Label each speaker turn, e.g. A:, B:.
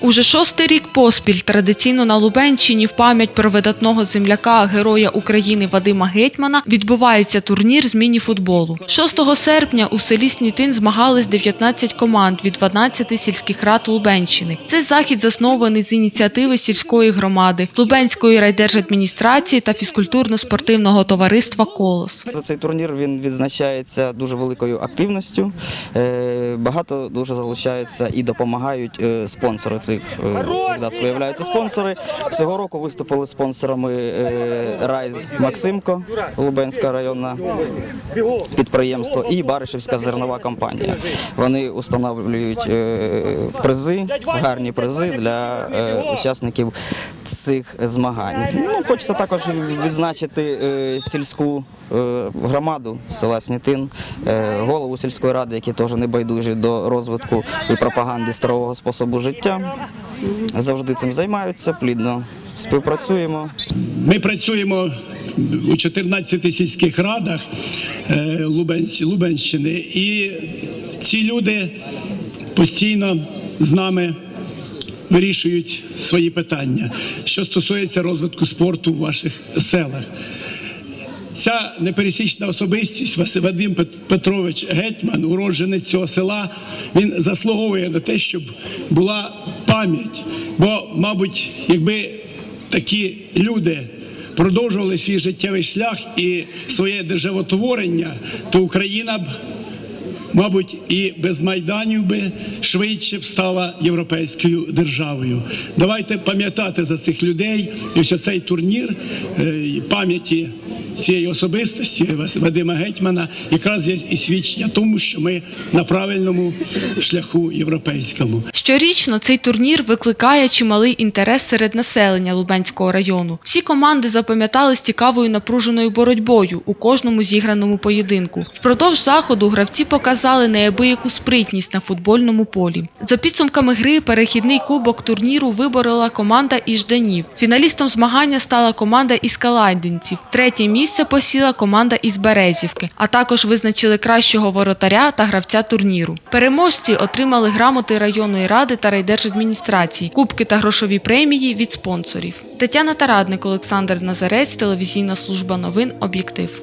A: Уже шостий рік поспіль традиційно на Лубенщині в пам'ять про видатного земляка Героя України Вадима Гетьмана відбувається турнір з міні-футболу. 6 серпня у селі Снітин змагались 19 команд від 12 сільських рад Лубенщини. Цей захід заснований з ініціативи сільської громади, Лубенської райдержадміністрації та фізкультурно-спортивного товариства Колос.
B: За цей турнір він відзначається дуже великою активністю. Е, Багато дуже залучаються і допомагають е, спонсори цих е, завжди виявляються спонсори. Цього року виступили спонсорами е, Райз Максимко, Лубенська районна підприємство і Баришівська зернова компанія. Вони установлюють е, призи, гарні призи для учасників цих змагань. Ну, хочеться також відзначити е, сільську е, громаду села Снітин, е, голову сільської ради, які теж не байдужі до розвитку і пропаганди здорового способу життя. Завжди цим займаються, плідно співпрацюємо.
C: Ми працюємо у 14 сільських радах Лубенщ- Лубенщини, і ці люди постійно з нами вирішують свої питання, що стосується розвитку спорту в ваших селах. Ця непересічна особистість Вадим Петрович Гетьман, уродженець цього села, він заслуговує на те, щоб була пам'ять. Бо, мабуть, якби такі люди продовжували свій життєвий шлях і своє державотворення, то Україна б мабуть, і без майданів би швидше б стала європейською державою. Давайте пам'ятати за цих людей, і що цей турнір е, пам'яті цієї особистості Вадима Гетьмана якраз є і свідчення тому, що ми на правильному шляху європейському.
A: Щорічно цей турнір викликає чималий інтерес серед населення Лубенського району. Всі команди запам'ятались цікавою напруженою боротьбою у кожному зіграному поєдинку. Впродовж заходу гравці показали неабияку спритність на футбольному полі. За підсумками гри перехідний кубок турніру виборола команда із Жданів. Фіналістом змагання стала команда із Калайдинців. Третє місце посіла команда із Березівки, а також визначили кращого воротаря та гравця турніру. Переможці отримали грамоти районної ради та райдержадміністрації, кубки та грошові премії від спонсорів. Тетяна Тарадник, Олександр Назарець, телевізійна служба новин Об'єктив.